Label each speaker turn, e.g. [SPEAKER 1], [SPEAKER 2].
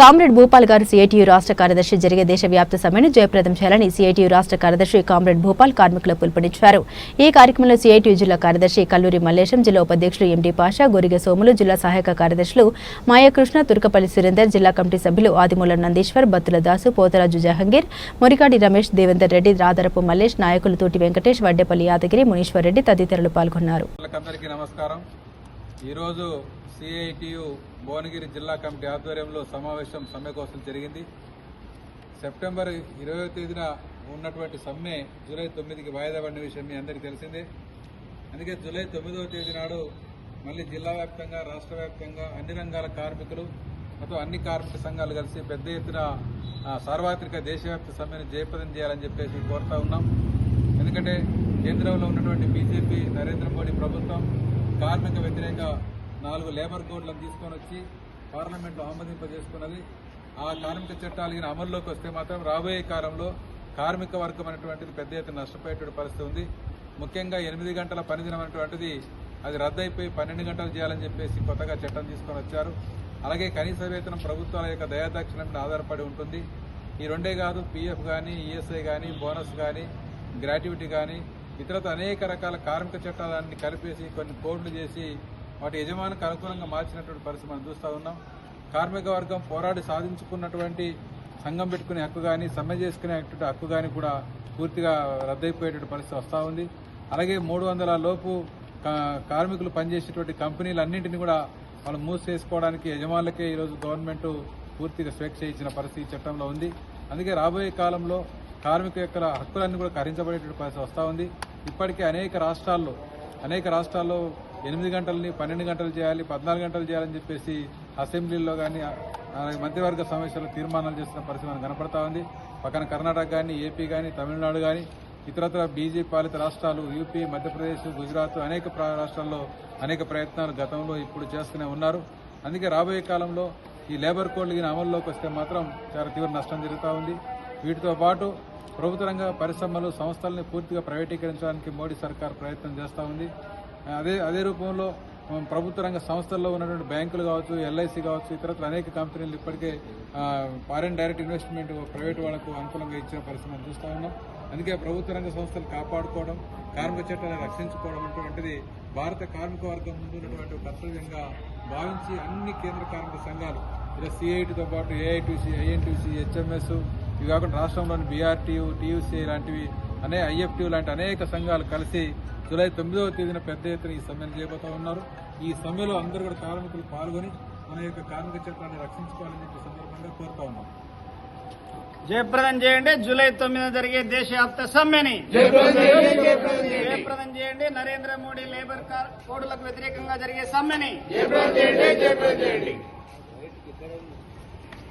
[SPEAKER 1] Comrade Bhupal గారు CITU రాష్ట్ర కార్యదర్శి జరిగే దేశవ్యాప్త సమ్మెను జయప్రదం చేయాలని సిఐటియు రాష్ట్ర కార్యదర్శి కామ్రేడ్ భూపాల్ కార్మికులు పిలుపునిచ్చారు. ఈ కార్యక్రమంలో సిఐటియు జిల్లా కార్యదర్శి కల్లూరి మల్లేశం జిల్లా ఉపాధ్యక్షులు ఎండి పాషా గొరిగె సోములు జిల్లా సహాయక కార్యదర్శులు మాయాకృష్ణ తుర్కపల్లి సురేందర్ జిల్లా కమిటీ సభ్యులు ఆదిమూల నందీశ్వర్ బత్తుల దాసు పోతరాజు జహంగీర్ మురికాడి రమేష్ దేవేందర్ రెడ్డి రాదరపు మల్లేష్ నాయకులు తోటి వెంకటేష్ వడ్డేపల్లి యాదగిరి మునీశ్వర్ రెడ్డి తదితరులు పాల్గొన్నారు.
[SPEAKER 2] నమస్కారం. ఈరోజు సిఐటియు భువనగిరి జిల్లా కమిటీ ఆధ్వర్యంలో సమావేశం సమ్మె కోసం జరిగింది. సెప్టెంబర్ ఇరవై తేదీన ఉన్నటువంటి సమ్మె జూలై తొమ్మిదికి వాయిదా పడిన విషయం మీ అందరికీ తెలిసిందే. అందుకే జూలై తొమ్మిదవ తేదీ నాడు మళ్ళీ జిల్లా వ్యాప్తంగా రాష్ట్ర వ్యాప్తంగా అన్ని రంగాల కార్మికులు మొత్తం అన్ని కార్మిక సంఘాలు కలిసి పెద్ద ఎత్తున ఆ, సార్వత్రిక దేశవ్యాప్త సమ్మెను జయప్రదం చేయాలని చెప్పేసి కోరుతా ఉన్నాం. ఎందుకంటే కేంద్రంలో ఉన్నటువంటి బీజేపీ నరేంద్ర మోడీ ప్రభుత్వం కార్మిక వ్యతిరేక నాలుగు లేబర్ కోడ్లను తీసుకొని వచ్చి పార్లమెంట్లో ఆమోదింపజేసుకున్నది. ఆ కార్మిక చట్టాలు ఈయన అమల్లోకి వస్తే మాత్రం రాబోయే కాలంలో కార్మిక వర్గం అనేటువంటిది పెద్ద ఎత్తున నష్టపోయేటువంటి పరిస్థితి ఉంది. ముఖ్యంగా ఎనిమిది గంటల పనిదినం అనేటువంటిది అది రద్దయిపోయి పన్నెండు గంటలు చేయాలని చెప్పేసి కొత్తగా చట్టం తీసుకొని వచ్చారు. అలాగే కనీస వేతనం ప్రభుత్వాల యొక్క దయాదాక్షిణ్యం మీద ఆధారపడి ఉంటుంది. ఈ రెండే కాదు పీఎఫ్ కానీ ఈఎస్ఐ కానీ బోనస్ కానీ గ్రాట్యుటీ కానీ ఇతరత అనేక రకాల కార్మిక చట్టాలన్నీ కలిపేసి కొన్ని కోడ్లు చేసి వాటి యజమానికి అనుకూలంగా మార్చినటువంటి పరిస్థితి మనం చూస్తూ ఉన్నాం. కార్మిక వర్గం పోరాడి సాధించుకున్నటువంటి సంఘం పెట్టుకునే హక్కు కానీ సమ్మె చేసుకునేటువంటి హక్కు కానీ కూడా పూర్తిగా రద్దయిపోయేటువంటి పరిస్థితి వస్తూ ఉంది. అలాగే మూడు వందల లోపు కా- కార్మికులు పనిచేసేటువంటి కంపెనీలన్నింటినీ కూడా వాళ్ళు మూసేసుకోవడానికి యజమానులకే ఈరోజు గవర్నమెంట్ పూర్తిగా స్వేచ్ఛ ఇచ్చిన పరిస్థితి చట్టంలో ఉంది. అందుకే రాబోయే కాలంలో కార్మికుల యొక్క హక్కులన్నీ కూడా కరించబడేటువంటి పరిస్థితి వస్తూ ఉంది. ఇప్పటికే అనేక రాష్ట్రాల్లో అనేక రాష్ట్రాల్లో ఎనిమిది గంటలని పన్నెండు గంటలు చేయాలి పద్నాలుగు గంటలు చేయాలని చెప్పేసి అసెంబ్లీలో కానీ మధ్యవర్గ మంత్రివర్గ సమావేశాల్లో తీర్మానాలు చేస్తున్న పరిస్థితి మనకు కనపడతా ఉంది. పక్కన కర్ణాటక కానీ ఏపీ కానీ తమిళనాడు కానీ ఇతరత్ర బీజేపీ పాలిత రాష్ట్రాలు యూపీ మధ్యప్రదేశ్ గుజరాత్ అనేక రాష్ట్రాల్లో అనేక ప్రయత్నాలు గతంలో ఇప్పుడు చేస్తూనే ఉన్నారు. అందుకే రాబోయే కాలంలో ఈ లేబర్ కోడ్లు ఈయన అమల్లోకి వస్తే మాత్రం చాలా తీవ్ర నష్టం జరుగుతూ ఉంది. వీటితో పాటు ప్రభుత్వ రంగ పరిశ్రమలు సంస్థల్ని పూర్తిగా ప్రైవేటీకరించడానికి మోడీ సర్కార్ ప్రయత్నం చేస్తూ ఉంది. అదే అదే రూపంలో ప్రభుత్వ రంగ సంస్థల్లో ఉన్నటువంటి బ్యాంకులు కావచ్చు ఎల్ఐసి కావచ్చు ఇతరత్ర అనేక కంపెనీలు ఇప్పటికే ఫారెన్ డైరెక్ట్ ఇన్వెస్ట్మెంట్ ప్రైవేట్ వాళ్ళకు అనుకూలంగా ఇచ్చిన పరిస్థితి చూస్తూ ఉన్నాం. అందుకే ప్రభుత్వ రంగ సంస్థలు కాపాడుకోవడం కార్మిక చట్టాలను రక్షించుకోవడం అటువంటిది భారత కార్మిక వర్గం ముందు ఉన్నటువంటి కర్తవ్యంగా భావించి అన్ని కేంద్ర కార్మిక సంఘాలు ఇలా సిఐటితో పాటు ఏఐటీసీ ఐఎన్టీసీ హెచ్ఎంఎస్ ఇవి కాకుండా రాష్ట్రంలోని బీఆర్టీయూ టీయూసీ లాంటివి అనే ఐఎఫ్టీ లాంటి అనేక సంఘాలు కలిసి జూలై తొమ్మిదవ తేదీన పెద్ద ఎత్తున ఈ సమ్మెను చేయబోతా ఉన్నారు. ఈ సమ్మెలో అందరూ కూడా కార్మికులు పాల్గొని మన యొక్క కార్మిక చట్టాన్ని రక్షించుకోవాలని చెప్పి సందర్భంగా కోరుతా ఉన్నాం.
[SPEAKER 3] జయప్రదం చేయండి. జూలై తొమ్మిదిన జరిగే దేశవ్యాప్త సమ్మెని జయప్రదం చేయండి. నరేంద్ర మోడీ లేబర్ కార్ కోడ్లకు వ్యతిరేకంగా జరిగే సమ్మెని